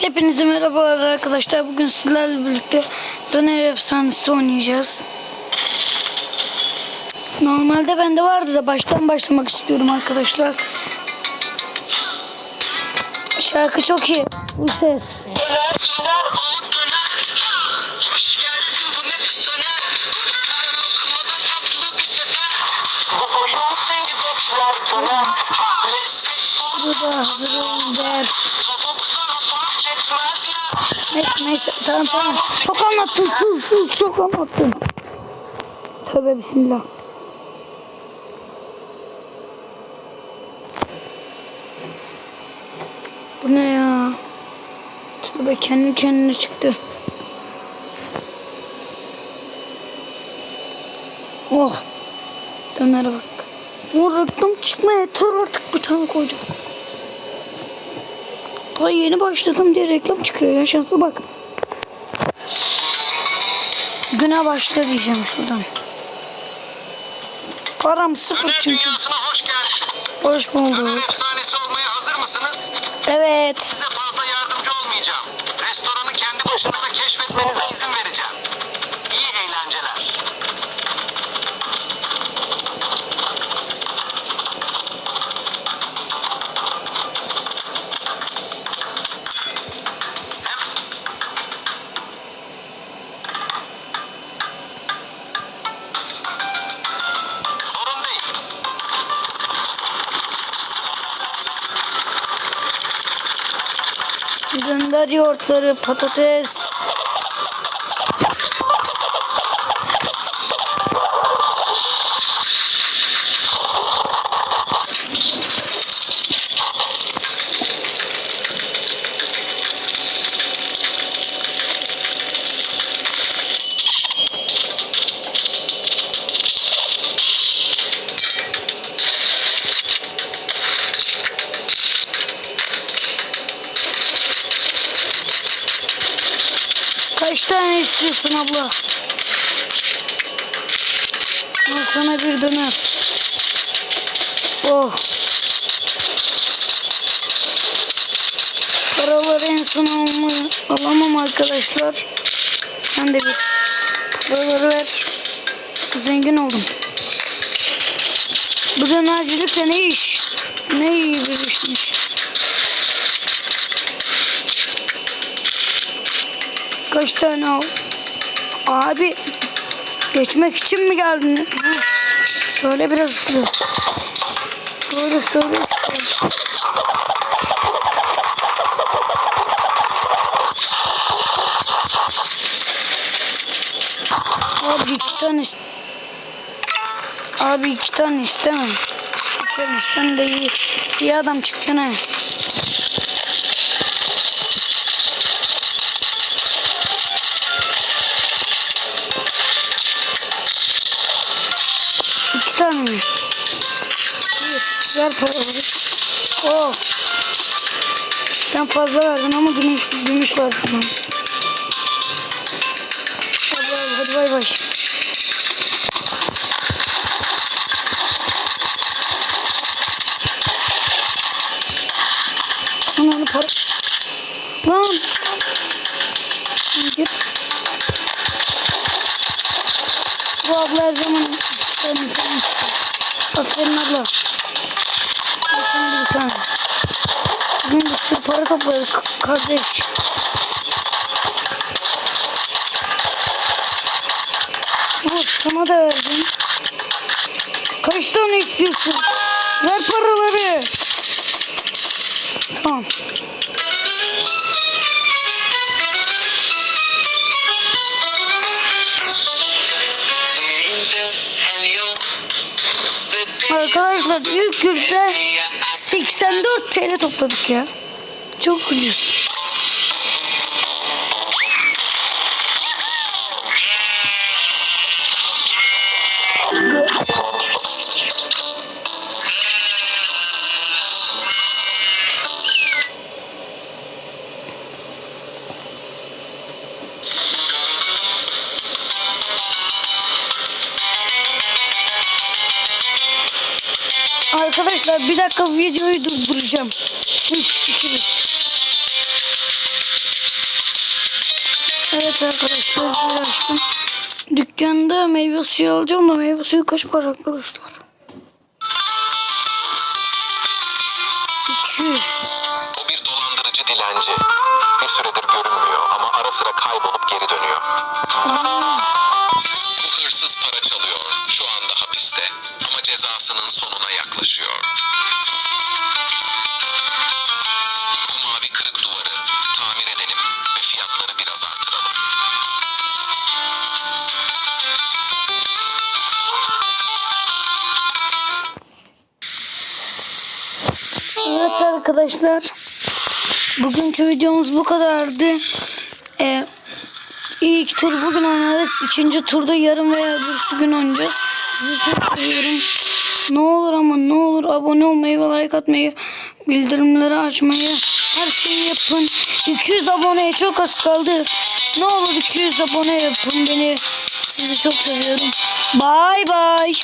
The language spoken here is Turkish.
Hepinize merhabalar arkadaşlar. Bugün sizlerle birlikte Döner Efsanesi oynayacağız. Normalde bende vardı da baştan başlamak istiyorum arkadaşlar. Şarkı çok iyi. Bu ses. Bu nefis döner. Her Neyse, neyse tamam tamam. Çok anlattın. Sus sus çok anlattın. Tövbe bismillah. Bu ne ya? Tövbe kendi kendine çıktı. Oh. Dönere bak. O reklam çıkma yeter artık tane koyacağım. Daha yeni başladım diye reklam çıkıyor ya şansa bak. Güne başla diyeceğim şuradan. Param sıfır çünkü. hoş geldin. Hoş bulduk. efsanesi olmaya hazır mısınız? Evet. Size fazla yardımcı olmayacağım. Restoranı kendi başınıza keşfetmenize izin vereceğim. Gönder yoğurtları, patates. Kaç tane istiyorsun abla? Al sana bir döner. Oh. Paraları en son alamam arkadaşlar. Sen de bir paraları ver. Zengin oldum. Bu dönercilik de ne iş? Ne iyi bir işmiş. Kaç tane al? Abi geçmek için mi geldin? Ha? Söyle biraz hızlı. Söyle söyle. Abi iki tane Abi iki tane istemem. Aferin sen de iyi, iyi adam çıktın ha. Bir, ver paraları. Oh. Sen fazla verdin ama gümüş, gümüş var falan. Hadi, hadi, hadi bay bay. Ananı para... Lan! Git. Bu abla her zaman. Aferin abla. Aferin bir tane. Bugün bir sürü para topladık k- kardeş. Bu sana da verdim. Kaç tane istiyorsun? Ver paraları. Tamam. Arkadaşlar ilk günde 84 TL topladık ya. Çok ucuz. Arkadaşlar bir dakika videoyu durduracağım. 3, 2, 1. Evet arkadaşlar bir açtım. Dükkanda meyve suyu alacağım da meyve suyu kaç para arkadaşlar? 200. O bir dolandırıcı dilenci. Bir süredir görünmüyor ama ara sıra kaybolup geri dönüyor. Bu hırsız para çalıyor. Şu anda hapiste. Cezasının sonuna yaklaşıyor. Bu mavi kırık duvarı tamir edelim ve fiyatları biraz artıralım. Evet arkadaşlar. Bugünkü videomuz bu kadardı. Ee, ilk tur bugün oynadık. İkinci turda yarın veya bir gün oynayacağız. Sizi çok seviyorum. Ne olur ama ne olur abone olmayı ve like atmayı, bildirimleri açmayı, her şeyi yapın. 200 aboneye çok az kaldı. Ne olur 200 abone yapın beni. Sizi çok seviyorum. Bye bye.